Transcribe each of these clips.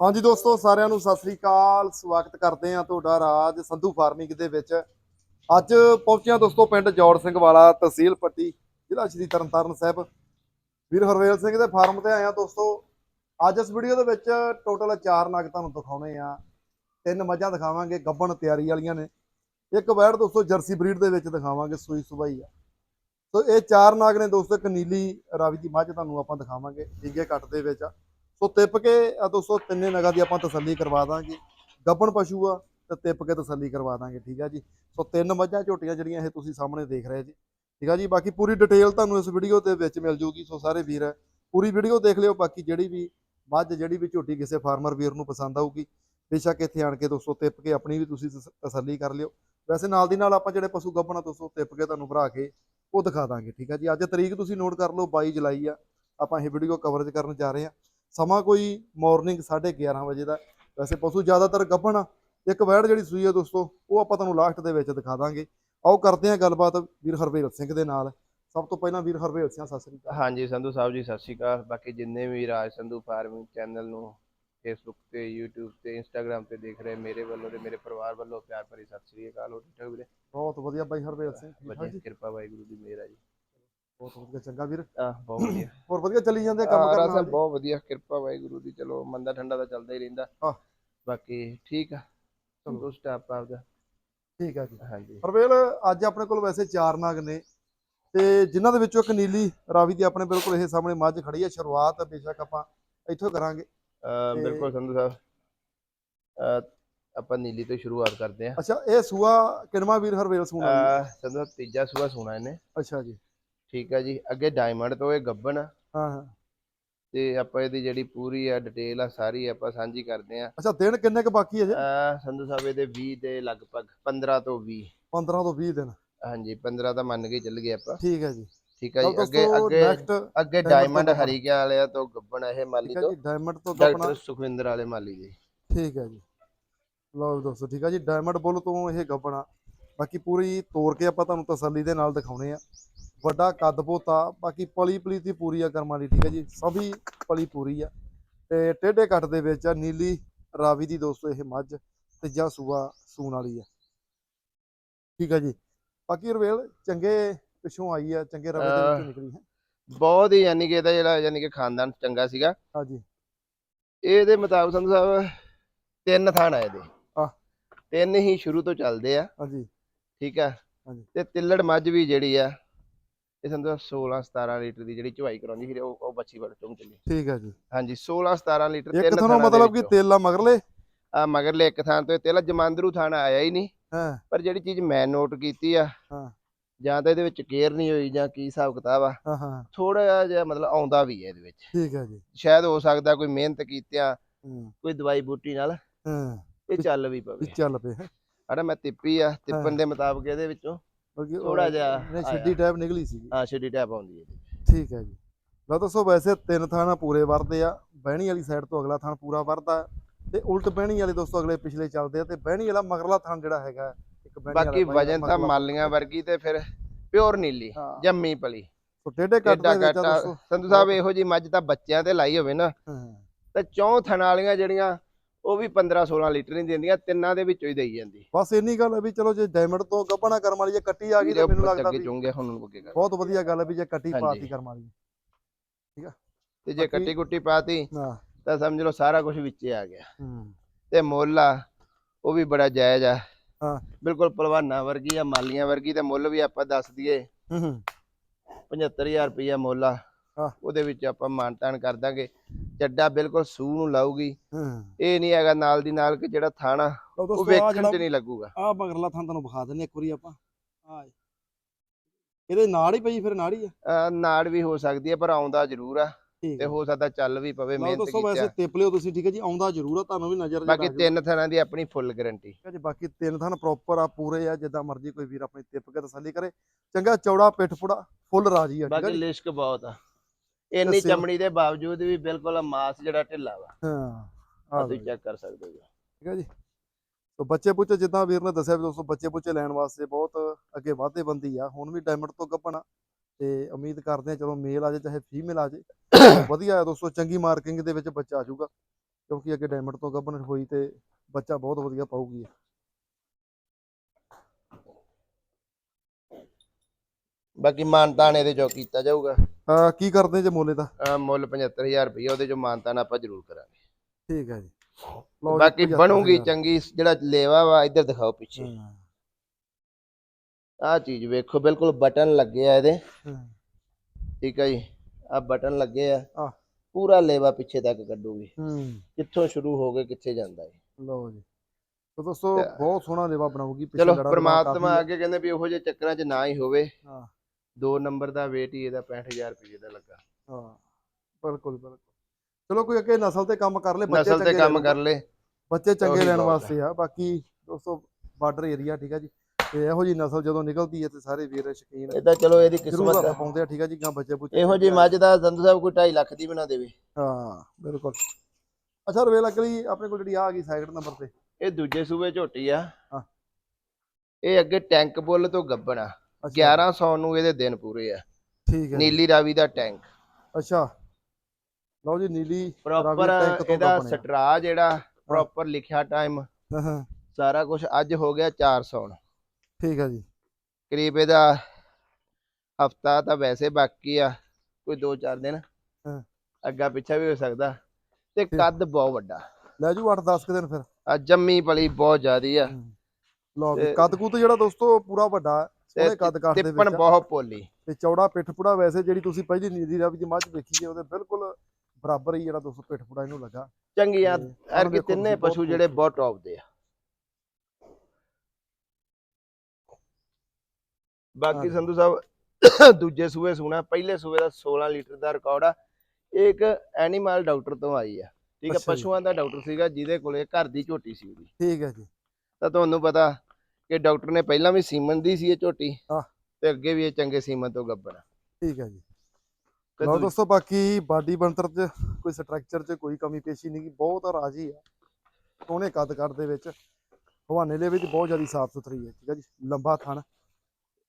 ਹਾਂਜੀ ਦੋਸਤੋ, ਸਾਰਿਆਂ ਨੂੰ ਸਤਿ ਸ੍ਰੀ ਅਕਾਲ। ਸਵਾਗਤ ਕਰਦੇ ਹਾਂ ਤੁਹਾਡਾ ਰਾਜ ਸੰਧੂ ਫਾਰਮਿੰਗ ਦੇ ਵਿੱਚ। ਅੱਜ ਪਹੁੰਚਿਆ ਦੋਸਤੋ ਪਿੰਡ ਜੋੜ ਸਿੰਘ ਵਾਲਾ, ਤਹਿਸੀਲ ਪੱਟੀ, ਜ਼ਿਲ੍ਹਾ ਸ਼੍ਰੀ ਤਰਨਤਾਰਨ ਸਾਹਿਬ। ਵੀਰ ਹਰਵੇਲ ਸਿੰਘ ਦੇ ਫਾਰਮ ਤੇ ਆਇਆ ਦੋਸਤੋ। ਅੱਜ ਇਸ ਵੀਡੀਓ ਦੇ ਵਿੱਚ ਟੋਟਲ 4 ਨਗ ਤੁਹਾਨੂੰ ਦਿਖਾਉਣੇ ਆ। ਤਿੰਨ ਮੱਝਾਂ ਦਿਖਾਵਾਂਗੇ, ਗੱਬਣ ਤਿਆਰੀ ਵਾਲੀਆਂ ਨੇ। ਇੱਕ ਵੈੜ ਦੋਸਤੋ ਜਰਸੀ ਬਰੀਡ ਦੇ ਵਿੱਚ ਦਿਖਾਵਾਂਗੇ, ਸੂਈ ਸੁਬਾਈ ਆ। ਸੋ ਇਹ ਚਾਰ ਨਾਗ ਨੇ ਦੋਸਤੋ, ਇੱਕ ਨੀਲੀ ਰਾਵੀ ਦੀ ਮੱਝ ਤੁਹਾਨੂੰ ਆਪਾਂ ਦਿਖਾਵਾਂਗੇ ਠੀਕੇ ਕੱਟ ਦੇ ਵਿੱਚ। ਆ ਸੋ ਤਿੱਪ ਕੇ ਆ ਦੋਸਤੋ, ਤਿੰਨੇ ਨਗਾਂ ਦੀ ਆਪਾਂ ਤਸੱਲੀ ਕਰਵਾ ਦਾਂਗੇ। ਗੱਬਣ ਪਸ਼ੂ ਆ, ਤੇ ਤਿੱਪ ਕੇ ਤਸੱਲੀ ਕਰਵਾ ਦਾਂਗੇ, ਠੀਕ ਆ ਜੀ? ਸੋ ਤਿੰਨ ਮੱਝਾਂ ਝੋਟੀਆਂ ਜਿਹੜੀਆਂ ਇਹ ਤੁਸੀਂ ਸਾਹਮਣੇ ਦੇਖ ਰਹੇ ਜੀ, ਠੀਕ ਆ ਜੀ? ਬਾਕੀ ਪੂਰੀ ਡਿਟੇਲ ਤੁਹਾਨੂੰ ਇਸ ਵੀਡੀਓ ਦੇ ਵਿੱਚ ਮਿਲ ਜੂਗੀ, ਸੋ ਸਾਰੇ ਵੀਰ ਪੂਰੀ ਵੀਡੀਓ ਦੇਖ ਲਿਓ। ਬਾਕੀ ਜਿਹੜੀ ਵੀ ਮੱਝ, ਜਿਹੜੀ ਵੀ ਝੋਟੀ ਕਿਸੇ ਫਾਰਮਰ ਵੀਰ ਨੂੰ ਪਸੰਦ ਆਊਗੀ, ਬੇਸ਼ੱਕ ਇੱਥੇ ਆਣ ਕੇ ਦੋਸਤੋ ਤਿੱਪ ਕੇ ਆਪਣੀ ਵੀ ਤੁਸੀਂ ਤਸੱਲੀ ਕਰ ਲਿਓ। ਵੈਸੇ ਨਾਲ ਦੀ ਨਾਲ ਆਪਾਂ ਜਿਹੜੇ ਪਸ਼ੂ ਗੱਭਣਾ ਦੋਸਤੋ ਤਿੱਪ ਕੇ ਤੁਹਾਨੂੰ ਭਰਾ ਕੇ ਉਹ ਦਿਖਾ ਦਾਂਗੇ, ਠੀਕ ਆ ਜੀ? ਅੱਜ ਤਰੀਕ ਤੁਸੀਂ ਨੋਟ ਕਰ ਲਓ 22 ਜੁਲਾਈ ਆ, ਆਪਾਂ ਇਹ ਵੀਡੀਓ ਕਵਰੇਜ ਕਰਨ ਜਾ ਰਹੇ ਹਾਂ ਸਮਾਂ ਕੋਈ ਮਾਰਨਿੰਗ 11:30 ਵਜੇ ਦਾ। ਵੈਸੇ ਪਸ਼ੂ ਜ਼ਿਆਦਾਤਰ ਗੱਭਣ ਆ। ਇੱਕ ਵੈੜ ਜਿਹੜੀ ਸੂਈ ਹੈ ਦੋਸਤੋ ਉਹ ਆਪਾਂ ਤੁਹਾਨੂੰ ਲਾਸਟ ਦੇ ਵਿੱਚ ਦਿਖਾ ਦਾਂਗੇ। ਆਓ ਕਰਦੇ ਹਾਂ ਗੱਲਬਾਤ ਵੀਰ ਹਰਵੇਲ ਸਿੰਘ ਦੇ ਨਾਲ। ਸਭ ਤੋਂ ਪਹਿਲਾਂ ਵੀਰ ਹਰਵੇਲ ਸਿੰਘ ਸਤਿ ਸ੍ਰੀ ਅਕਾਲ। ਹਾਂਜੀ ਸੰਧੂ ਸਾਹਿਬ ਜੀ ਸਤਿ ਸ਼੍ਰੀ ਅਕਾਲ। ਬਾਕੀ ਜਿੰਨੇ ਵੀ ਰਾਜ ਸੰਧੂ ਫਾਰਮਿੰਗ ਚੈਨਲ ਨੂੰ ਫੇਸਬੁੱਕ ਤੇ YouTube ਤੇ Instagram ਤੇ ਦੇਖ ਰਹੇ ਮੇਰੇ ਵੱਲੋਂ ਤੇ ਮੇਰੇ ਪਰਿਵਾਰ ਵੱਲੋਂ ਪਿਆਰ ਭਰੀ ਸਤਿ ਸ਼੍ਰੀ ਅਕਾਲ ਹੋ ਠੀਕ ਠਾਕ ਵੀਰੇ? ਬਹੁਤ ਵਧੀਆ ਬਾਈ ਹਰਵੇਲ ਸਿੰਘ ਠੀਕ ਠਾਕ ਬੱਚੇ ਜੀ? ਕਿਰਪਾ ਵਾਹਿਗੁਰੂ ਦੀ ਮਿਹਰ ਹੈ ਜੀ। ਬਹੁਤ ਵਧੀਆ ਚੰਗਾ ਵੀਰ। ਆਹ ਬਹੁਤ ਵਧੀਆ। ਹੋਰ ਵਧੀਆ ਚੱਲੀ ਜਾਂਦੇ ਕੰਮ ਕਰਨਾ ਰਾਸਾ ਬਹੁਤ ਵਧੀਆ ਕਿਰਪਾ ਵਾਹਿਗੁਰੂ ਦੀ। ਚਲੋ ਮੰਦਾ ਠੰਡਾ ਤਾਂ ਚੱਲਦਾ ਹੀ ਰਹਿੰਦਾ। ਆਹ। ਬਾਕੀ ਠੀਕ ਆ। ਸੰਤੁਸ਼ਟ ਆ ਆਪਾਂ ਆਪਦਾ। ਠੀਕ ਹੈ ਜੀ। ਹਾਂਜੀ। ਹਰਵੇਲ ਅੱਜ ਆਪਣੇ ਕੋਲ ਵੈਸੇ ਚਾਰ ਨਾਗ ਨੇ। ਤੇ ਜਿਨ੍ਹਾਂ ਦੇ ਵਿੱਚੋਂ ਇੱਕ ਨੀਲੀ ਰਾਵੀ ਦੀ ਆਪਣੇ ਬਿਲਕੁਲ ਇਹ ਸਾਹਮਣੇ ਮੱਝ ਖੜੀ ਹੈ ਸ਼ੁਰੂਆਤ ਬੇਸ਼ੱਕ ਆਪਾਂ ਇੱਥੋਂ ਕਰਾਂਗੇ। ਅਹ, ਤੇ- ਬਿਲਕੁਲ ਸੰਧੂ ਸਾਹਿਬ। ਅਹ, ਆਪਾਂ ਨੀਲੀ ਤੋਂ ਸ਼ੁਰੂਆਤ ਕਰਦੇ ਆ। ਅੱਛਾ ਇਹ ਸੂਆ ਕਿਨਵਾ ਵੀਰ ਹਰਵੇਲ ਸੂਣਾ ਅਹ, ਸੰਧੂ ਸਾਹਿਬ ਤੀਜਾ ਸੂਆ ਸੁਣਾ ਇਹਨੇ। ਅੱਛਾ ਜੀ। ਠੀਕ ਆ ਜੀ ਅੱਗੇ ਡਾਇਮੰਡ ਤੋਂ ਇਹ ਗੱਬਨ ਆ। ਹਾਂ ਹਾਂ। ਤੇ ਆਪਾਂ ਇਹਦੀ ਜਿਹੜੀ ਪੂਰੀ ਆ ਡਿਟੇਲ ਆ ਸਾਰੀ ਆਪਾਂ ਸਾਂਝੀ ਕਰਦੇ ਆ। ਅੱਛਾ ਦਿਨ ਕਿੰਨੇ ਕੁ ਬਾਕੀ ਹੈ ਜੀ? ਅਹ ਸੰਧੂ ਸਾਹਿਬ ਇਹਦੇ 20 ਦੇ ਲਗਭਗ 15 ਤੋਂ 20 15 ਤੋਂ 20 ਦਿਨ। ਹਾਂਜੀ 15 ਤਾਂ ਮੰਨ ਕੇ ਚੱਲ ਗਏ ਆਪਾਂ। ਠੀਕ ਹੈ ਜੀ। ਠੀਕ ਆ ਜੀ ਅੱਗੇ ਅੱਗੇ ਅੱਗੇ ਡਾਇਮੰਡ। ਹਰੀਕਿਆਂ ਵਾਲਿਆਂ ਤੋਂ ਗੱਬਣ ਇਹ ਮਾਲੀ ਤੋਂ। ਡਾਇਮੰਡ ਤੋਂ ਡਾਕਟਰ ਸੁਖਵਿੰਦਰ ਵਾਲੇ ਮਾਲੀ ਜੀ ਠੀਕ ਹੈ ਜੀ। ਲਓ ਦੋਸਤੋ ਠੀਕ ਹੈ ਜੀ ਡਾਇਮੰਡ ਬੁੱਲ ਤੋਂ ਇਹ ਗੱਬਣਾ। ਬਾਕੀ ਪੂਰੀ ਤੋੜ ਕੇ ਆਪਾਂ ਤੁਹਾਨੂੰ ਤਸੱਲੀ ਦੇ ਨਾਲ ਦਿਖਾਉਣੇ ਆ। ਵੱਡਾ ਕੱਦ ਪੋਤਾ ਬਾਕੀ ਪਲੀ ਪਲੀ ਦੀ ਪੂਰੀ ਆ ਕਰਮਾਂ ਦੀ ਠੀਕ ਹੈ ਜੀ? ਸਭੀ ਪਲੀ ਪੂਰੀ ਆ। ਤੇ ਟੇਢੇ ਕੱਟ ਦੇ ਵਿੱਚ ਆ ਨੀਲੀ ਰਾਵੀ ਦੀ ਦੋਸਤੋ ਇਹ ਮੱਝ ਤੀਜਾ ਸੂਆ ਸੂਣ ਵਾਲੀ ਆ। ਠੀਕ ਹੈ ਜੀ? ਬਾਕੀ ਰਵੇਲ ਚੰਗੇ ਪਿੱਛੋਂ ਆਈ ਆ ਚੰਗੇ ਰਵੇ ਦੇ ਵਿੱਚੋਂ ਨਿਕਲੀ ਹੈ। ਬਹੁਤ ਹੀ ਯਾਨੀ ਕਿ ਇਹਦਾ ਜਿਹੜਾ ਯਾਨੀ ਕਿ ਖਾਨਦਾਨ ਚੰਗਾ ਸੀਗਾ। ਹਾਂਜੀ। ਇਹਦੇ ਮੁਤਾਬਕ ਸੰਧੂ ਸਾਹਿਬ ਤਿੰਨ ਥਾਣ ਆ ਇਹਦੇ। ਆਹ। ਤਿੰਨ ਹੀ ਸ਼ੁਰੂ ਤੋਂ ਚੱਲਦੇ ਆ। ਹਾਂਜੀ। ਠੀਕ ਆ। ਹਾਂਜੀ। ਤੇ ਤਿੱਲੜ ਮੱਝ ਵੀ ਜਿਹੜੀ ਆ ਇਹ ਸਾਹਿਬ 16 17 ਲੀਟਰ ਦੀ ਜਿਹੜੀ ਚੁਆਈ ਕਰਾਉਂਦੀ ਸੀ ਉਹ ਉਹ ਬੱਚੀ ਵੱਲ ਚੁੰਮ ਚੱਲੀ। ਠੀਕ ਹੈ ਜੀ। ਹਾਂਜੀ 16 17 ਲੀਟਰ ਇੱਕ ਤੁਹਾਨੂੰ ਮਤਲਬ ਕਿ। ਤੇਲਾ ਮਗਰਲੇ ਆ ਮਗਰਲੇ ਇੱਕ ਥਾਂ ਤੋਂ ਤਿਲ ਜਮਾਂਦਰੂ ਥਾਣਾ ਆਇਆ ਹੀ ਨਹੀਂ। ਹਾਂ। ਪਰ ਜਿਹੜੀ ਚੀਜ਼ ਮੈਂ ਨੋਟ ਕੀਤੀ ਆ ਹਾਂ। ਜਾਂ ਤਾਂ ਇਹਦੇ ਵਿੱਚ ਕੇਅਰ ਨਹੀਂ ਹੋਈ ਜਾਂ ਕੀ ਹਿਸਾਬ ਕਿਤਾਬ ਆ ਥੋੜਾ ਜਿਹਾ ਮਤਲਬ ਆਉਂਦਾ ਵੀ ਹੈ ਇਹਦੇ ਵਿੱਚ। ਠੀਕ ਹੈ ਜੀ। ਸ਼ਾਇਦ ਹੋ ਸਕਦਾ ਕੋਈ ਮਿਹਨਤ ਕੀਤਿਆਂ ਕੋਈ ਦਵਾਈ ਬੂਟੀ ਨਾਲ ਹਾਂ। ਇਹ ਚੱਲ ਵੀ ਪਵੇ। ਚੱਲ ਪਏ। ਹੈਂ। ਅੜਾ ਮੈਂ ਤਿੱਪੀ ਆ। ਤਿੱਪਣ ਦੇ ਮੁਤਾਬਕ ਇਹਦੇ ਵਿੱਚੋਂ ਥੋੜ੍ਹਾ ਜਿਹਾ ਨਹੀਂ। ਛੱਡੀ ਟੈਪ ਨਿਕਲੀ ਸੀ ਆ ਛੱਡੀ ਟੈਪ ਆਉਂਦੀ ਹੈ ਠੀਕ ਹੈ ਜੀ। ਲਓ ਦੱਸੋ ਵੈਸੇ ਤਿੰਨ ਥਾਣਾ ਪੂਰੇ ਵਰਦੇ ਆ। ਬਹਿਣੀ ਵਾਲੀ ਸਾਈਡ ਤੋਂ ਅਗਲਾ ਥਾਣ ਪੂਰਾ ਵਰਦਾ ਤੇ ਉਲਟ ਬਹਿਣੀ ਵਾਲੇ ਦੋਸਤੋ ਅਗਲੇ ਪਿਛਲੇ ਚੱਲਦੇ ਆ। ਤੇ ਬਹਿਣੀ ਵਾਲਾ ਮਗਰਲਾ ਥਾਣ ਜਿਹੜਾ ਹੈਗਾ ਇੱਕ ਬਹਿਣੀ ਵਾਲਾ ਬਾਕੀ ਵਜਨ ਤਾਂ ਮਾਲੀਆਂ ਵਰਗੀ ਤੇ ਫਿਰ ਪਿਓਰ ਨੀਲੀ ਹਾਂ। ਜੰਮੀ ਪਲੀ ਸੋ ਟੇਢੇ ਕੱਟ ਦੇ ਵਿੱਚ ਦੋਸਤੋ। ਸੰਧੂ ਸਾਹਿਬ ਇਹੋ ਜੀ ਮੱਝ ਤਾਂ ਬੱਚਿਆਂ ਤੇ ਲਾਈ ਹੋਵੇ ਨਾ। ਹਾਂ। ਤੇ ਚੌਂ ਥਣ ਵਾਲੀਆਂ ਜਿਹੜੀਆਂ ਉਹ ਵੀ 15 16 ਲੀਟਰ ਨਹੀਂ ਦਿੰਦੀਆਂ ਤਿੰਨਾਂ ਦੇ ਵਿੱਚੋਂ ਹੀ ਦੇਈ ਜਾਂਦੀ। ਬਸ ਇੰਨੀ ਗੱਲ ਹੈ ਵੀ ਚਲੋ ਜੇ ਡਾਇਮੰਡ ਤੋਂ ਗੱਬਣਾ ਕਰਮ ਵਾਲੀ ਜੇ ਕੱਟੀ ਆ ਗਈ ਤਾਂ ਮੈਨੂੰ ਲੱਗਦਾ ਵੀ ਚੁੰਗੇ ਹੁਣ ਨੂੰ ਅੱਗੇ ਕਰ। ਬਹੁਤ ਵਧੀਆ ਗੱਲ ਹੈ ਵੀ ਜੇ ਕੱਟੀ। ਪਾਤੀ ਕਰਮ ਵਾਲੀ। ਤੇ ਜੇ ਕੱਟੀ ਕੁੱਟੀ ਪਾਤੀ ਹਾਂ। ਤਾਂ ਸਮਝ ਲਓ ਸਾਰਾ ਕੁਝ ਵਿੱਚੇ ਆ ਗਿਆ। ਤੇ ਮੁੱਲ ਆ ਉਹ ਵੀ ਬੜਾ ਜਾਇਜ਼ ਆ। ਹਾਂ। ਬਿਲਕੁਲ ਪਹਿਲਵਾਨਾਂ ਵਰਗੀ ਆ ਮਾਲੀਆਂ ਵਰਗੀ ਤੇ ਮੁੱਲ ਵੀ ਆਪਾਂ ਦੱਸ ਦਈਏ। ਹੂੰ ਹੂੰ। 75000 ਰੁਪਈਆ ਮੁੱਲ ਆ। ਉਹਦੇ ਵਿੱਚ ਆਪਾਂ ਮਾਨਤਾਨ ਕਰ ਦਾਂਗੇ। ਚੱਡਾ ਬਿਲਕੁਲ ਸੂਹ ਨੂੰ ਲਾਊਗੀ। ਇਹ ਨਹੀਂ ਹੈਗਾ ਨਾਲ ਦੀ ਨਾਲ ਕਿ ਜਿਹੜਾ ਥਾਣਾ ਉਹ ਵੇਖਣ ਚ ਨਹੀਂ ਲੱਗੂਗਾ। ਆ ਮਗਰਲਾ ਥਾਂ ਤੁਹਾਨੂੰ ਵਿਖਾ ਦਿੰਨੇ ਇੱਕ ਵਾਰੀ ਆਪਾਂ। ਆ ਇਹਦੇ ਨਾਲ ਹੀ ਪਈ ਫਿਰ ਨਾਲ ਹੀ ਆ? ਨਾੜ ਵੀ ਹੋ ਸਕਦੀ ਹੈ ਪਰ ਆਉਂਦਾ ਜ਼ਰੂਰ ਆ। ਤੇ ਹੈ ਸਕਦਾ ਚੱਲ ਵੀ ਪਵੇ ਮਿਹਨਤ ਦੋਸਤੋ ਵੈਸੇ ਕੀਤੀ ਤਿਪ ਲਿਓ ਤੁਸੀਂ ਠੀਕ ਹੈ ਜੀ। ਆਉਂਦਾ ਜ਼ਰੂਰ ਆ ਤੁਹਾਨੂੰ ਵੀ ਨਜ਼ਰ ਬਾਕੀ ਤਿੰਨ ਥਾਣਾ ਦੀ ਆਪਣੀ ਫੁੱਲ ਗਾਰੰਟੀ। ਠੀਕ ਹੈ ਜੀ ਬਾਕੀ ਤਿੰਨ ਥਾਂ ਪ੍ਰੋਪਰ ਆ ਪੂਰੇ ਆ ਜਿੱਦਾਂ ਮਰਜ਼ੀ ਕੋਈ ਵੀਰ ਆਪਣੀ ਤਿਪ ਕੇ ਤਸੱਲੀ ਕਰੇ। ਚੰਗਾ ਚੌੜਾ ਪਿੱਠ ਪੁੜਾ ਫੁੱਲ ਰਾਜੀ ਆ ਠੀਕ ਹੈ ਬਾਕੀ ਲਿਸ਼ਕ ਬਹੁਤ ਆ। ਇੰਨੀ ਦੱਸਿਓ। ਚਮੜੀ ਦੇ ਬਾਵਜੂਦ ਵੀ ਬਿਲਕੁਲ ਮਾਸ ਜਿਹੜਾ ਢਿੱਲਾ ਵਾ। ਹਾਂ ਆ ਆ ਤੁਸੀਂ ਚੈੱਕ ਕਰ ਸਕਦੇ ਹੋ। ਠੀਕ ਹੈ ਜੀ। ਸੋ ਬੱਚੇ ਪੁੱਚੇ ਜਿੱਦਾਂ ਵੀਰ ਨੇ ਦੱਸਿਆ ਵੀ ਦੋਸਤੋ ਬੱਚੇ ਪੁੱਚੇ ਲੈਣ ਵਾਸਤੇ ਬਹੁਤ ਅੱਗੇ ਵਾਧੇ ਬੰਦੀ ਆ। ਹੁਣ ਵੀ ਡਾਇਮੰਡ ਤੋਂ ਗੱਭਣਾ ਤੇ ਉਮੀਦ ਕਰਦੇ ਆ ਚਲੋ ਮੇਲ ਆ ਜਾਏ ਚਾਹੇ ਫੀਮੇਲ ਆ ਜਾਏ। ਵਧੀਆ ਹੈ ਦੋਸਤੋ ਚੰਗੀ ਮਾਰਕਿੰਗ ਦੇ ਵਿੱਚ ਬੱਚਾ ਆ ਜਾਊਗਾ। ਕਿਉਂਕਿ ਅੱਗੇ ਡਾਇਮੰਡ ਤੋਂ ਗੱਭਣ ਹੋਈ ਤੇ ਬੱਚਾ ਬਹੁਤ ਵਧੀਆ ਪਾਊਗੀ। ਇਹ। ਬਾਕੀ ਮਾਨਤਾਨ ਇਹਦੇ ਚੋਂ ਕੀਤਾ ਜਾਊਗਾ। ਅਹ ਕੀ ਕਰਦੇ ਜੇ ਮੋਲੇ ਦਾ ਅਹ ਮੁੱਲ 75000 ਰੁਪਏ ਉਹਦੇ ਚੋਂ ਮਾਨਤਾਨ ਆਪਾਂ ਜ਼ਰੂਰ ਕਰਾਂਗੇ। ਠੀਕ ਹੈ ਜੀ। ਲਓ ਜੀ, ਬਾਕੀ 75,000 ਬਣੂਗੀ ਚੰਗੀ ਜਿਹੜਾ ਲੇਵਾ ਵਾ ਇੱਧਰ ਦਿਖਾਓ ਪਿੱਛੇ। ਆਹ ਚੀਜ਼ ਵੇਖੋ ਬਿਲਕੁਲ ਬਟਨ ਲੱਗੇ ਆ ਇਹਦੇ। ਠੀਕ ਹੈ ਜੀ ਆ ਬਟਨ ਲੱਗੇ ਆ। ਆਹ। ਪੂਰਾ ਲੇਵਾ ਪਿੱਛੇ ਤੱਕ ਕੱਢੂਗੀ। ਹੂੰ। ਕਿੱਥੋਂ ਸ਼ੁਰੂ ਹੋ ਕੇ ਕਿੱਥੇ ਜਾਂਦਾ ਹੈ ਲਓ ਜੀ। ਤਾਂ ਦੋਸਤੋ ਬਹੁਤ ਸੋਹਣਾ ਲੇਵਾ ਬਣਾਉਗੀ ਪਿੱਛੇ ਚਲੋ ਪ੍ਰਮਾਤਮਾ ਅੱਗੇ ਕਹਿੰਦੇ ਵੀ ਉਹੋ ਜਿਹੇ ਚੱਕਰਾਂ 'ਚ ਨਾ ਹੀ ਹੋਵੇ। ਹਾਂ। ਦੋ ਨੰਬਰ ਦਾ weight ਹੀ ਇਹਦਾ 65000 ਰੁਪਏ ਦਾ ਲੱਗਾ। ਹਾਂ ਬਿਲਕੁਲ ਬਿਲਕੁਲ। ਚਲੋ ਕੋਈ ਅੱਗੇ ਨਸਲ ਤੇ ਕੰਮ ਕਰ ਲੇ ਬੱਚੇ ਨਸਲ ਤੇ ਕੰਮ ਕਰ ਲੇ। ਬੱਚੇ ਚੰਗੇ ਲੈਣ ਵਾਸਤੇ ਆ ਬਾਕੀ ਦੋਸਤੋ ਬਾਰਡਰ ਏਰੀਆ ਠੀਕ ਆ ਜੀ। ਤੇ ਇਹੋ ਜੀ ਨਸਲ ਜਦੋਂ ਨਿਕਲਦੀ ਹੈ ਤੇ ਸਾਰੇ ਵੀਰ ਸ਼ਕੀਨ ਇਹ ਤਾਂ ਚਲੋ ਇਹਦੀ ਕਿਸਮਤ ਹੱਥ ਪਾਉਂਦੇ ਆ ਠੀਕ ਆ ਜੀ ਗਾਂ ਬੱਚੇ ਬੁੱਚੇ ਇਹੋ ਜੀ ਮੱਝ ਦਾ ਸੰਧੂ ਸਾਹਿਬ ਕੋਈ 2.5 ਲੱਖ ਦੀ ਬਣਾ ਦੇਵੇ। ਹਾਂ ਬਿਲਕੁਲ। ਅੱਛਾ ਰਵੇਲ ਅਗਲੀ ਆਪਣੇ ਕੋਲ ਜਿਹੜੀ ਆ ਗਈ ਸੈਕਿੰਡ ਨੰਬਰ ਤੇ। ਇਹ ਦੂਜੇ ਸੂਬੇ ਝੋਟੀ ਆ। ਹਾਂ। ਇਹ ਅੱਗੇ ਟੈਂਕ ਬੁੱਲ ਤੋਂ ਗੱਬਣਾ 1100 ਨੂੰ ਇਹਦੇ ਦਿਨ ਪੂਰੇ ਆ। ਠੀਕ ਹੈ ਨੀਲੀ ਰਾਵੀ ਦਾ ਟੈਂਕ। ਅੱਛਾ। ਲਓ ਜੀ ਨੀਲੀ ਪ੍ਰੋਪਰ ਇਹਦਾ। ਸਟਰਾ ਜਿਹੜਾ ਪ੍ਰੋਪਰ ਲਿਖਿਆ ਟਾਈਮ ਹਾਂ ਸਾਰਾ ਕੁਝ ਅੱਜ ਹੋ ਗਿਆ 400 ਨੂੰ ਠੀਕ ਹੈ ਜੀ। ਕਰੀਬ ਇਹਦਾ ਹਫਤਾ ਤਾਂ ਵੈਸੇ ਬਾਕੀ ਆ ਕੋਈ 2-4 ਦਿਨ। ਹਾਂ। ਅੱਗਾ ਪਿੱਛਾ ਵੀ ਹੋ ਸਕਦਾ। ਤੇ। ਕੱਦ ਬਹੁਤ ਵੱਡਾ। ਲੈ ਜੂ 8-10 ਦਿਨ ਫਿਰ। ਆ ਜੰਮੀ ਪਲੀ ਬਹੁਤ ਜ਼ਿਆਦੀ ਆ। ਤੇ- ਕੱਦ ਕੂਤ ਜਿਹੜਾ ਦੋਸਤੋ ਪੂਰਾ ਵੱਡਾ। ਸੋਹਣੇ ਕੱਦ ਦੇ ਵਿੱਚ। ਬਹੁਤ ਪੋਲੀ ਤੇ ਚੌੜਾ ਪਿੱਠ ਪੁੜਾ ਵੈਸੇ ਜਿਹੜੀ ਤੁਸੀਂ ਪਹਿਲੀ ਨੀਲੀ ਰਾਵੀ ਦੀ ਮੱਝ ਵੇਖੀ ਹੈ ਉਹਦੇ ਬਿਲਕੁਲ ਬਰਾਬਰ ਹੀ ਜਿਹੜਾ ਦੋਸਤੋ ਪਿੱਠ ਪੁੜਾ ਇਹਨੂੰ ਲੱਗਾ। ਚੰਗੀ ਆ ਤੇ ਐਰ ਕਿ ਤਿੰਨੇ ਪਸ਼ੂ ਜਿਹੜੇ ਬਹੁਤ ਟੌਪ ਦੇ ਆ। ਬਾਕੀ ਹਾਂ। ਸੰਧੂ ਸਾਹਿਬ ਦੂਜੇ ਸੂਏ ਸੁਣਾ ਪਹਿਲੇ ਸੂਏ ਦਾ 16 ਲੀਟਰ ਦਾ ਰਿਕਾਰਡ ਆ। ਇਹ ਇੱਕ ਐਨੀਮਲ ਡਾਕਟਰ ਤੋਂ ਆਈ ਆ। ਠੀਕ ਜੀ। ਪਸ਼ੂਆਂ ਦਾ ਡਾਕਟਰ ਸੀਗਾ ਜਿਹਦੇ ਕੋਲੇ ਘਰ ਦੀ ਝੋਟੀ ਸੀ ਉਹਦੀ। ਠੀਕ ਹੈ ਜੀ। ਤਾਂ ਤੁਹਾਨੂੰ ਪਤਾ ਕਿ ਡਾਕਟਰ ਨੇ ਪਹਿਲਾਂ ਵੀ ਸੀਮਨ ਦੀ ਸੀ ਇਹ ਝੋਟੀ ਹਾਂ। ਤੇ ਅੱਗੇ ਵੀ ਇਹ ਚੰਗੇ ਸੀਮਨ ਤੋਂ ਗੱਬਣ ਠੀਕ ਹੈ ਜੀ। ਲਓ ਦੋਸਤੋ ਬਾਕੀ ਬਾਡੀ ਬਣਤਰ 'ਚ ਕੋਈ ਸਟਰਕਚਰ 'ਚ ਕੋਈ ਕਮੀ ਪੇਸ਼ੀ ਨਹੀਂ ਬਹੁਤ ਰਾਜੀ ਆ। ਸੋਹਣੇ ਕੱਦ ਕੱਦ ਦੇ ਵਿੱਚ। ਹਵਾਨੇ ਦੇ ਵਿੱਚ ਬਹੁਤ ਜ਼ਿਆਦਾ ਸਾਫ਼ ਸੁਥਰੀ ਹੈ ਠੀਕ ਹੈ ਜੀ। ਲੰਬਾ ਥਣ।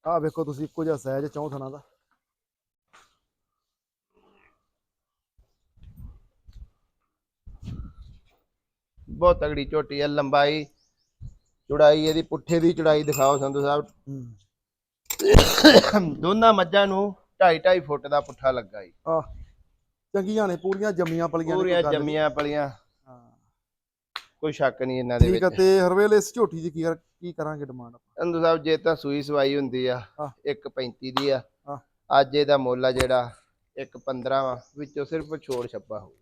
ਆਹ ਵੇਖੋ ਤੁਸੀਂ ਇੱਕੋ ਜਿਹਾ ਸਾਈਜ਼ ਚੌਂ ਥਣਾ ਦਾ। ਬਹੁਤ ਤਗੜੀ ਝੋਟੀ ਆ ਲੰਬਾਈ ਚੌੜਾਈ ਇਹਦੀ ਪੁੱਠੇ ਦੀ ਚੌੜਾਈ ਦਿਖਾਓ ਸੰਧੂ ਸਾਹਿਬ। ਹੂੰ ਦੋਨਾਂ ਮੱਝਾਂ ਨੂੰ 2.5 2.5 ਫੁੱਟ ਦਾ ਪੁੱਠਾ ਲੱਗਾ ਈ ਆ ਚੰਗੀਆਂ ਨੇ ਪੂਰੀਆਂ ਜੰਮੀਆਂ ਪਲੀਆਂ ਪੂਰੀਆਂ। ਜੰਮੀਆਂ ਪਲੀਆਂ। ਹਾਂ। ਕੋਈ ਸ਼ੱਕ ਨਹੀਂ ਇਹਨਾਂ ਦੇ ਠੀਕ ਆ ਵਿੱਚ। ਤੇ ਹਰਵੇਲ ਇਸ ਝੋਟੀ ਦੀ ਕੀ ਕੀ ਕਰਾਂਗੇ ਡਿਮਾਂਡ ਸੰਧੂ ਸਾਹਿਬ ਜੇ ਤਾਂ ਸੂਈ ਸਵਾਈ ਹੁੰਦੀ ਆ ਹਾਂ। 1.35 ਦੀ ਆ। ਹਾਂ। ਅੱਜ ਇਹਦਾ ਮੁੱਲ ਆ ਜਿਹੜਾ 1.15 ਵਾ ਵਿੱਚੋਂ ਸਿਰਫ ਛੋੜ ਛੱਪਾ ਹੋਊਗਾ।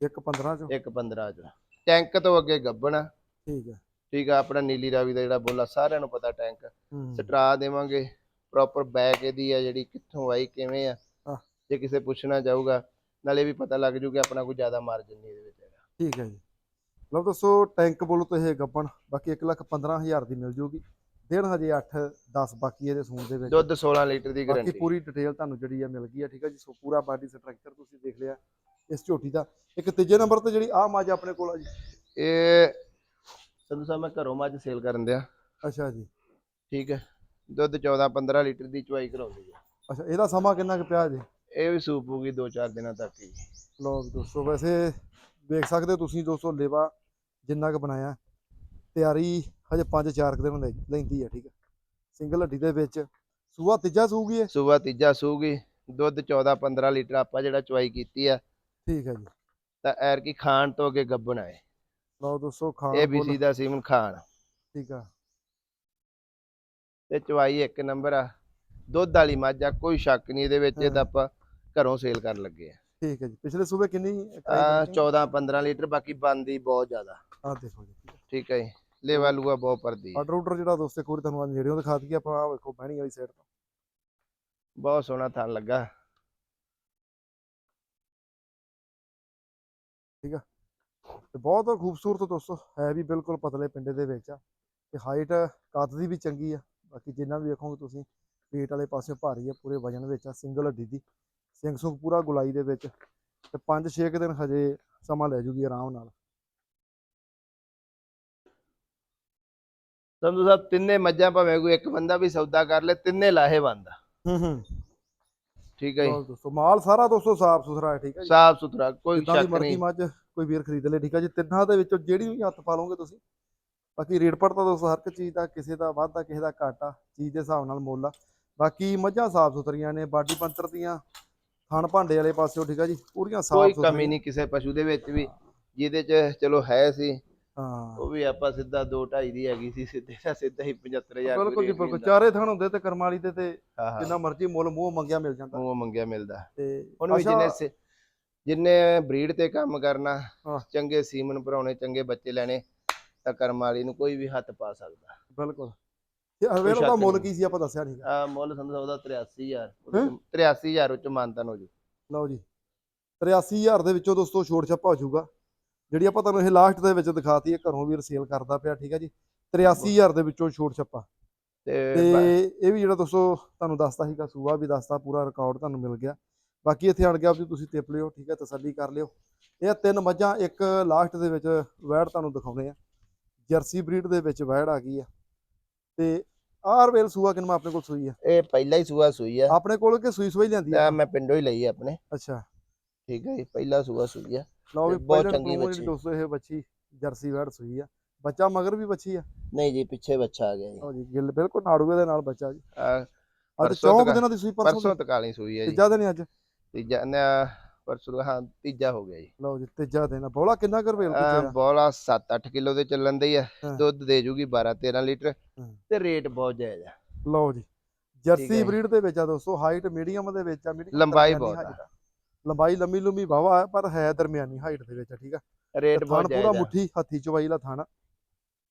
ਇੱਕ 15 ਚੋਂ? 1.15 ਚ। ਟੈਂਕ ਤੋਂ ਅੱਗੇ ਗੱਬਣਾ ਠੀਕ ਹੈ ਠੀਕ ਆ ਆਪਣਾ ਨੀਲੀ ਰਾਵੀ ਦਾ ਜਿਹੜਾ ਬੋਲਾ ਸਾਰਿਆਂ ਨੂੰ ਪਤਾ ਟੈਂਕ ਸਟਰਾ ਦੇਵਾਂਗੇ ਪ੍ਰੋਪਰ ਬੈਕ ਇਹਦੀ ਆ ਜਿਹੜੀ ਕਿੱਥੋਂ ਆਈ ਕਿਵੇਂ ਆ। ਜੇ ਕਿਸੇ ਪੁੱਛਣਾ ਚਾਹੂਗਾ ਨਾਲੇ ਵੀ ਪਤਾ ਲੱਗ ਜੂ ਕਿ ਆਪਣਾ ਕੋਈ ਜ਼ਿਆਦਾ ਮਾਰਜਨ ਨਹੀਂ ਇਹਦੇ ਵਿੱਚ ਹੈਗਾ। ਠੀਕ ਹੈ ਜੀ। ਲਓ ਦੱਸੋ ਟੈਂਕ ਬੋਲੋ ਤੇ ਇਹ ਗੱਬਣ ਬਾਕੀ 1 ਲੱਖ 15000 ਦੀ ਮਿਲ ਜੂਗੀ। ਦਿਨ ਹਜੇ 8 10 ਬਾਕੀ ਇਹਦੇ ਸੂਣ ਦੇ ਵਿੱਚ। ਦੁੱਧ 16 ਲੀਟਰ ਦੀ ਬਾਕੀ ਗਾਰੰਟੀ ਪੂਰੀ ਡਿਟੇਲ ਤੁਹਾਨੂੰ ਜਿਹੜੀ ਆ ਮਿਲ ਗਈ ਆ ਠੀਕ ਹੈ ਜੀ। ਸੋ ਪੂਰਾ ਬਾਡੀ ਸਟਰਕਚਰ ਤੁਸੀਂ ਦੇਖ ਲਿਆ ਇਸ ਝੋਟੀ ਦਾ। ਇੱਕ ਤੀਜੇ ਨੰਬਰ ਤੇ ਜਿਹੜੀ ਆ ਮੱਝ ਆਪਣੇ ਕੋਲ ਆ ਜੀ। ਇਹ ਸੰਧੂ ਸਾਹਿਬ ਮੈਂ ਘਰੋਂ ਮੱਝ ਸੇਲ ਕਰਨ ਦਿਆ। ਅੱਛਾ ਜੀ। ਠੀਕ ਹੈ। ਦੁੱਧ 14 15 ਲੀਟਰ ਦੀ ਚੁਆਈ ਕਰਾਉਂਦੀ ਹੈ ਅੱਛਾ ਇਹਦਾ ਸਮਾਂ ਕਿੰਨਾ ਕੁ ਪਿਆ ਜੀ? ਇਹ ਵੀ ਸੂਪ ਹੋਊਗੀ 2-4 ਦਿਨਾਂ ਤੱਕ ਹੀ। ਵੀ ਦੋਸਤੋ ਵੈਸੇ ਵੇਖ ਸਕਦੇ ਹੋ ਤੁਸੀਂ ਦੋਸਤੋ ਲੇਵਾ ਜਿੰਨਾ ਕੁ ਬਣਾਇਆ ਤਿਆਰੀ ਹਜੇ 5-4 ਦਿਨ ਲੈ- ਲੈਂਦੀ ਹੈ ਠੀਕ ਹੈ ਸਿੰਗਲ ਹੱਡੀ ਦੇ ਵਿੱਚ ਸੂਆ ਤੀਜਾ ਸੂਗੀ ਹੈ ਸੂਬਾ ਤੀਜਾ ਸੂਗੀ ਦੁੱਧ 14-15 ਲੀਟਰ ਆਪਾਂ ਜਿਹੜਾ ਚੁਆਈ ਕੀਤੀ ਆ। ਠੀਕ ਹੈ ਜੀ। ਤਾਂ ਐਰ ਕੀ ਖਾਣ ਤੋਂ ਅੱਗੇ ਗੱਬਣ ਆਏ ਲਓ ਦੋਸਤੋ ਖਾਣ ਏਬੀਸੀ ਦਾ ਸੀਮਨ ਖਾਣ। ਠੀਕ ਆ। ਤੇ ਚੁਆਈ ਇੱਕ ਨੰਬਰ ਆ। ਦੁੱਧ ਵਾਲੀ ਮੱਝ ਆ ਕੋਈ ਸ਼ੱਕ ਨਹੀਂ ਇਹਦੇ ਵਿੱਚ ਇਹ ਤਾਂ ਆਪਾਂ ਘਰੋਂ ਸੇਲ ਕਰਨ ਲੱਗੇ ਆ। ਠੀਕ ਹੈ ਜੀ। ਪਿਛਲੇ ਸੂਬੇ ਕਿੰਨੀ ਆ 14-15 ਲੀਟਰ ਬਾਕੀ ਬੰਦੀ ਬਹੁਤ ਜ਼ਿਆਦਾ। ਆ ਦੇਖੋ ਜੀ ਠੀਕ ਹੈ ਠੀਕ ਹੈ ਜੀ। ਲੇਵਾ ਲੂਆ ਬਹੁਤ ਪਰਦੀ ਆਰਡਰ ਆਰਡਰ ਜਿਹੜਾ ਦੋਸਤੇ ਕੋਲ ਤੁਹਾਨੂੰ ਅੱਜ ਨੇੜਿਓਂ ਦਿਖਾ ਦਈਏ ਆਪਾਂ ਆ ਵੇਖੋ ਬਹਿਣੀ ਵਾਲੀ ਸਾਈਡ ਤੋਂ। ਬਹੁਤ ਸੋਹਣਾ ਥਣ ਲੱਗਾ। ਤੇ ਬਹੁਤ ਖੂਬਸੂਰਤ ਦੋਸਤੋ ਹੈ ਵੀ ਬਿਲਕੁਲ ਪਤਲੇ ਪਿੰਡੇ ਦੇ ਵਿੱਚ ਆ। ਤੇ ਹਾਈਟ ਕੱਦ ਦੀ ਵੀ ਚੰਗੀ ਆ। ਬਾਕੀ ਜਿੰਨਾ ਵੀ ਵੇਖੋਗੇ ਤੁਸੀਂ ਪੇਟ ਵਾਲੇ ਪਾਸੇ ਭਾਰੀ ਆ ਪੂਰੇ ਵਜਨ ਵਿੱਚ ਆ ਸਿੰਗਲ ਹੱਡੀ ਦੀ। ਸਿੰਘ ਸੁੰਗ ਪੂਰਾ ਗੁਲਾਈ ਦੇ ਵਿੱਚ। ਤੇ 5-6 ਦਿਨ ਹਜੇ ਸਮਾਂ ਲੈ ਜੂਗੀ ਆਰਾਮ ਨਾਲ। ਸੰਧੂ ਸਾਹਿਬ ਤਿੰਨੇ ਮੱਝਾਂ ਭਾਵੇਂ ਕੋਈ ਇੱਕ ਬੰਦਾ ਵੀ ਸੌਦਾ ਕਰ ਲੇ ਤਿੰਨੇ ਲਾਹੇਵੰਦ ਆ। ਹੂੰ ਹੂੰ। ਠੀਕ ਹੈ ਜੀ। ਦੋਸਤੋ ਮਾਲ ਸਾਰਾ ਦੋਸਤੋ ਸਾਫ਼ ਸੁਥਰਾ ਹੈ ਠੀਕ ਹੈ ਜੀ। ਸਾਫ਼ ਸੁਥਰਾ ਕੋਈ ਸ਼ੱਕ ਮਰਜ਼ੀ ਨਹੀਂ। ਮੱਝ ਕੋਈ ਵੀਰ ਖਰੀਦ ਲੇ ਠੀਕ ਆ ਜੀ। ਤਿੰਨਾਂ ਦੇ ਵਿੱਚੋਂ ਜਿਹੜੀ ਵੀ ਹੱਥ ਪਾ ਲਓਗੇ ਤੁਸੀਂ ਬਾਕੀ ਰੇਟ ਪੜਤਾ ਦੋਸਤੋ ਹਰ ਇੱਕ ਚੀਜ਼ ਦਾ ਕਿਸੇ ਦਾ ਵਾਧਾ ਕਿਸੇ ਦਾ ਘਾਟਾ ਚੀਜ਼ ਦੇ ਹਿਸਾਬ ਨਾਲ ਮੁੱਲ ਆ। ਬਾਕੀ ਮੱਝਾਂ ਸਾਫ਼ ਸੁਥਰੀਆਂ ਨੇ ਬਾਡੀ ਪੰਤਰ ਦੀਆਂ ਥਣ ਭਾਂਡੇ ਵਾਲੇ ਪਾਸਿਓ ਠੀਕ ਆ ਜੀ ਪੂਰੀਆਂ ਸਾਫ਼ ਕੋਈ ਕਮੀ ਨਹੀਂ ਕਿਸੇ ਪਸ਼ੂ ਦੇ ਵਿੱਚ ਵੀ ਜਿਹਦੇ ਚ ਚਲੋ ਹੈ ਸੀ ਹਾਂ। ਉਹ ਵੀ ਆਪਾਂ ਸਿੱਧਾ 2 2.5 ਦੀ ਹੈਗੀ ਸੀ ਸਿੱਧੇ ਦਾ ਸਿੱਧਾ ਹੀ 75000 ਬਿਲਕੁਲ ਜੀ ਬਿਲਕੁਲ। ਚਾਰੇ ਥਣ ਹੁੰਦੇ ਤੇ ਕਰਮ ਵਾਲੀ ਤੇ ਜਿੰਨਾ ਮਰਜ਼ੀ ਮੁੱਲ ਮੂੰਹ ਮੰਗਿਆ ਮਿਲ ਜਾਂਦਾ। ਉਹ ਮੰਗਿਆ ਮਿਲਦਾ। ਤੇ ਹੁਣ ਵੀ ਅੱਛਾ, ਜਿੰਨੇ ਬਰੀਡ ਤੇ ਕੰਮ ਕਰਨਾ। ਚੰਗੇ ਸੀਮਨ ਭਰਾਉਣੇ ਚੰਗੇ ਬੱਚੇ ਲੈਣੇ ਤਾਂ ਕਰਮ ਵਾਲੀ ਨੂੰ ਕੋਈ ਵੀ ਹੱਥ ਪਾ ਸਕਦਾ। ਬਿਲਕੁਲ। ਸ਼ੱਕ ਦਾ ਮੁੱਲ। ਕੀ ਸੀ ਆਪਾਂ ਦੱਸਿਆ ਨਹੀਂ ਆ ਮੁੱਲ ਸੰਦਾ ਉਹਦਾ 83000 ਹੈਂ? 83000 ਉੱਚ ਮਾਨਤਨ ਹੋ ਜੂ। ਲਓ ਜੀ। 83000 ਦੇ ਵਿੱਚੋਂ ਦੋਸਤੋ ਛੋਟ ਛੱਪਾ ਹੋ ਜਾਊਗਾ। ਜਿਹੜੀ ਆਪਾਂ ਤੁਹਾਨੂੰ ਇਹ ਲਾਸਟ ਦੇ ਵਿੱਚ ਦਿਖਾਤੀ ਹੈ ਘਰੋਂ ਵੀ ਰਸੇਲ ਕਰਦਾ ਪਿਆ ਠੀਕ ਹੈ ਜੀ। 83000 ਦੇ ਵਿੱਚੋਂ ਛੋਟ ਛੱਪਾ। ਤੇ ਇਹ ਵੀ ਜਿਹੜਾ ਦੋਸਤੋ ਤੁਹਾਨੂੰ ਦੱਸਤਾ ਸੀਗਾ ਸੂਆ ਵੀ ਦੱਸਤਾ ਪੂਰਾ ਰਿਕਾਰਡ ਤੁਹਾਨੂੰ ਮਿਲ ਗਿਆ। ਬਾਕੀ ਇੱਥੇ ਆਣ ਗਿਆ ਵੀ ਤੁਸੀਂ ਟਿਪ ਲਿਓ ਠੀਕ ਹੈ ਤਸੱਲੀ ਕਰ ਲਿਓ। ਇਹ ਤਿੰਨ ਮੱਝਾਂ ਇੱਕ ਲਾਸਟ ਦੇ ਵਿੱਚ ਵੈੜ ਤੁਹਾਨੂੰ ਦਿਖਾਉਣੇ ਆ। ਜਰਸੀ ਬਰੀਡ ਦੇ ਵਿੱਚ ਵੈੜ ਆ ਗਈ ਆ। ਤੇ ਆਰ ਵੇਲ ਸੂਆ ਕਿੰਨਾ ਆਪਣੇ ਕੋਲ ਸੂਈ ਆ? ਇਹ ਪਹਿਲਾ ਹੀ ਸੂਆ ਸੂਈ ਆ। ਆਪਣੇ ਕੋਲ ਕਿ ਸੂਈ ਸੂਈ ਲਿਆਂਦੀ ਆ? ਮੈਂ ਪਿੰਡੋਂ ਹੀ ਲਈ ਆ ਆਪਣੇ। ਅੱਛਾ। ਠੀਕ ਹੈ ਜੀ ਪਹਿਲਾ ਸੂਆ ਸੂਈ ਆ। ਲਓ ਵੀ ਬਹੁਤ ਚੰਗੀ ਬੱਚੀ। ਦੋਸਤੋ ਇਹ ਬੱਚੀ ਜਰਸੀ ਵੈੜ ਸੂਈ ਆ। ਬੱਚਾ ਮਗਰ ਵੀ ਬੱਚੀ ਆ? ਨਹੀਂ ਜੀ ਪਿੱਛੇ ਬੱਚਾ ਆ ਗਿਆ ਜੀ। ਲਓ ਜੀ ਗਿੱਲ ਬਿਲਕੁਲ ਨਾੜੂਏ ਦੇ ਨਾਲ ਬੱਚਾ ਜੀ। ਆਹ, ਅੱਜ ਪਰਸੋਂ ਚੌਂਕ ਤੱਕ- ਦਿਨਾਂ ਦੀ ਸੂਈ ਪਰਸੋਂ ਪਰਸੋਂ ਤਕਾਲੀ ਸੂਈ ਹੈ ਜੀ। ਤੀਜਾ ਦਿਨ ਹੀ ਅੱਜ? ਤੀਜਾ ਨਾ, ਪਰਸੋਂ ਹਾਂ ਤੀਜਾ ਹੋ ਗਿਆ ਜੀ। ਲਓ ਜੀ ਤੀਜਾ ਆ। ਬੋਲਾ ਕਿੰਨਾ ਕਰ ਵੇਲ ਅਹ ਆ ਬੋਲਾ 7-8 ਕਿਲੋ ਦੇ ਚੱਲਣ ਦੀ ਆ। ਹਾਂ। ਦੁੱਧ ਦੇ ਜੂਗੀ 12-13 ਲੀਟਰ ਹਾਂ। ਤੇ ਰੇਟ ਬਹੁਤ ਜਾਇਜ਼ ਆ। ਲਓ ਜੀ ਠੀਕ ਹੈ ਜਰਸੀ ਜੀ। ਬਰੀਡ ਦੇ ਵਿੱਚ ਆ ਦੋਸਤੋ ਹਾਈਟ ਮੀਡੀਅਮ ਦੇ ਵਿੱਚ ਆ medium ਲੰਬਾਈ ਦਰਮਿਆਨੀ ਬਹੁਤ ਆ। height ਲੰਬਾਈ ਲੰਮੀ ਲੰਮੀ ਵਾਵਾ ਹੈ ਪਰ ਹੈ ਦਰਮਿਆਨੀ ਹਾਈਟ ਦੇ ਵਿੱਚ ਆ, ਠੀਕ ਆ। ਰੇਟ ਥਣ ਬਹੁਤ ਪੂਰਾ ਜਾਇਜ਼ ਆ। ਮੁੱਠੀ ਹੱਥੀ ਚਵਾਈ ਦਾ ਥਣ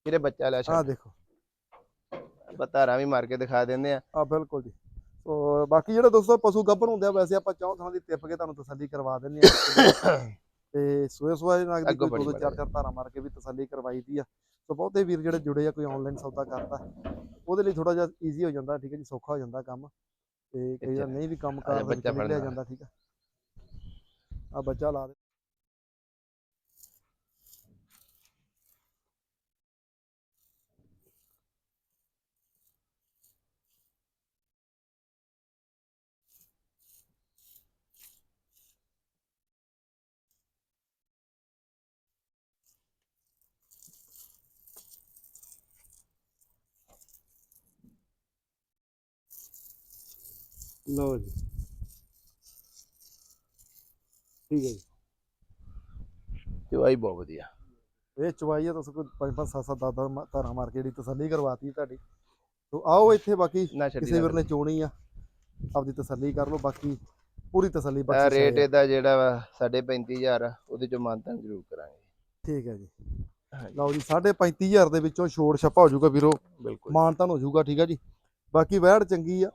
ਇਹਦੇ ਬੱਚਾ ਲੈ ਆ ਛੱਡ ਦੇਖੋ। ਬਤਾਰਾ ਵੀ ਮਾਰ ਕੇ ਦਿਖਾ ਦਿੰਦੇ ਆ। ਆ ਬਿਲਕੁਲ ਜੀ। ਸੋ ਬਾਕੀ ਜਿਹੜਾ ਦੋਸਤੋ ਪਸ਼ੂ ਗੱਭਣ ਹੁੰਦੇ ਆ ਵੈਸੇ ਆਪਾਂ ਚੌਂ ਥਾਂ ਦੀ ਟਿੱਪ ਕੇ ਤੁਹਾਨੂੰ ਤਸੱਲੀ ਕਰਵਾ ਦਿੰਦੇ ਆ ਤੇ ਸੋਏ ਸੋਏ ਦੇ ਨਾਲ ਕੋਈ ਦੋ ਚਾਰ ਚਾਰ ਧਾਰਾ ਮਾਰ ਕੇ ਵੀ ਤਸੱਲੀ ਕਰਵਾਈ ਦੀ ਆ ਸੋ ਬਹੁਤੇ ਵੀਰ ਜਿਹੜੇ ਜੁੜੇ ਆ ਕੋਈ ਆਨਲਾਈਨ ਸੌਦਾ ਕਰਦਾ ਉਹਦੇ ਲਈ ਥੋੜਾ ਜਿਹਾ ਈਜ਼ੀ ਹੋ ਜਾਂਦਾ ਠੀਕ ਹੈ ਜੀ ਸੌਖਾ ਹੋ ਜਾਂਦਾ ਕੰਮ ਤੇ ਕਈ ਵਾਰ। ਨਹੀਂ ਵੀ ਕੰਮ ਕਾਰ ਫੜਨਾ। ਜਾਂਦਾ ਠੀਕ ਆ ਆ ਬੱਚਾ ਲਾ ਦੇ ਲਓ ਜੀ। ਠੀਕ ਹੈ ਜੀ। ਚਵਾਈ ਬਹੁਤ ਵਧੀਆ। ਇਹ ਚਵਾਈ ਆ ਤੁਸੀਂ ਕੋਈ ਪੰਜ ਪੰਜ ਸੱਤ ਸੱਤ ਦਸ ਦਸ ਧਾਰਾਂ ਮਾਰ ਕੇ ਜਿਹੜੀ ਤਸੱਲੀ ਕਰਵਾਤੀ ਤੁਹਾਡੀ। ਸੋ ਆਓ ਇੱਥੇ ਬਾਕੀ ਕਿਸੇ ਵੀਰ ਨੇ ਚੋਣੀ ਆ ਆਪਦੀ ਤਸੱਲੀ ਕਰ ਲਓ ਬਾਕੀ ਪੂਰੀ ਤਸੱਲੀ ਆ ਬਖਸ਼ਿਸ਼ ਰੇਟ ਇਹਦਾ ਜਿਹੜਾ ਵਾ 35000 ਉਹਦੇ ਚੋਂ ਮਾਨਤਨ ਜ਼ਰੂਰ ਕਰਾਂਗੇ। ਠੀਕ ਹੈ ਜੀ। ਲਓ ਜੀ 35000 ਦੇ ਵਿੱਚੋਂ ਛੋੜ ਛੱਪਾ ਹੋ ਜਾਊਗਾ ਵੀਰੋ। ਬਿਲਕੁਲ ਮਾਨਤਨ ਹੋ ਜਾਊਗਾ ਠੀਕ ਹੈ ਜੀ। ਬਾਕੀ ਵੈੜ ਚੰਗੀ ਆ।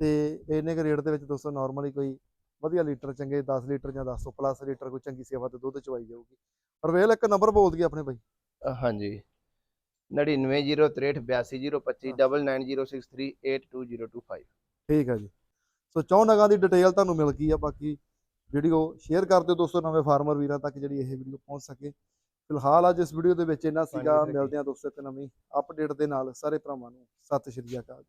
ਤੇ ਇੰਨੇ ਕੁ ਰੇਟ ਦੇ ਵਿੱਚ ਦੋਸਤੋ ਨਾਰਮਲੀ ਕੋਈ ਵਧੀਆ ਲੀਟਰ ਚੰਗੇ 10 ਲੀਟਰ ਜਾਂ 10 ਤੋਂ ਪਲੱਸ ਲੀਟਰ ਕੋਈ ਚੰਗੀ ਸੇਵਾ ਤੇ ਦੁੱਧ ਚਵਾਈ ਜਾਊਗੀ। ਪਰ ਵੇਲ ਇੱਕ ਨੰਬਰ ਬੋਲ ਦਈਏ ਆਪਣੇ ਬਾਈ। ਹਾਂਜੀ। 9903822025 9906382025 ਠੀਕ ਹੈ ਜੀ। ਸੋ ਚੌਂ ਨਗਾਂ ਦੀ ਡਿਟੇਲ ਤੁਹਾਨੂੰ ਮਿਲ ਗਈ ਆ ਬਾਕੀ ਵੀਡੀਓ ਸ਼ੇਅਰ ਕਰ ਦਿਓ ਦੋਸਤੋ ਨਵੇਂ ਫਾਰਮਰ ਵੀਰਾਂ ਤੱਕ ਜਿਹੜੀ ਇਹ ਵੀਡੀਓ ਪਹੁੰਚ ਸਕੇ। ਫਿਲਹਾਲ ਅੱਜ ਇਸ ਵੀਡੀਓ ਦੇ ਵਿੱਚ ਇੰਨਾ ਸੀਗਾ ਮਿਲਦੇ ਆ ਦੋਸਤੋ ਇੱਕ ਨਵੀਂ ਅਪਡੇਟ ਦੇ ਨਾਲ ਸਾਰੇ ਭਰਾਵਾਂ ਨੂੰ। ਸਤਿ ਸ਼੍ਰੀ ਅਕਾਲ।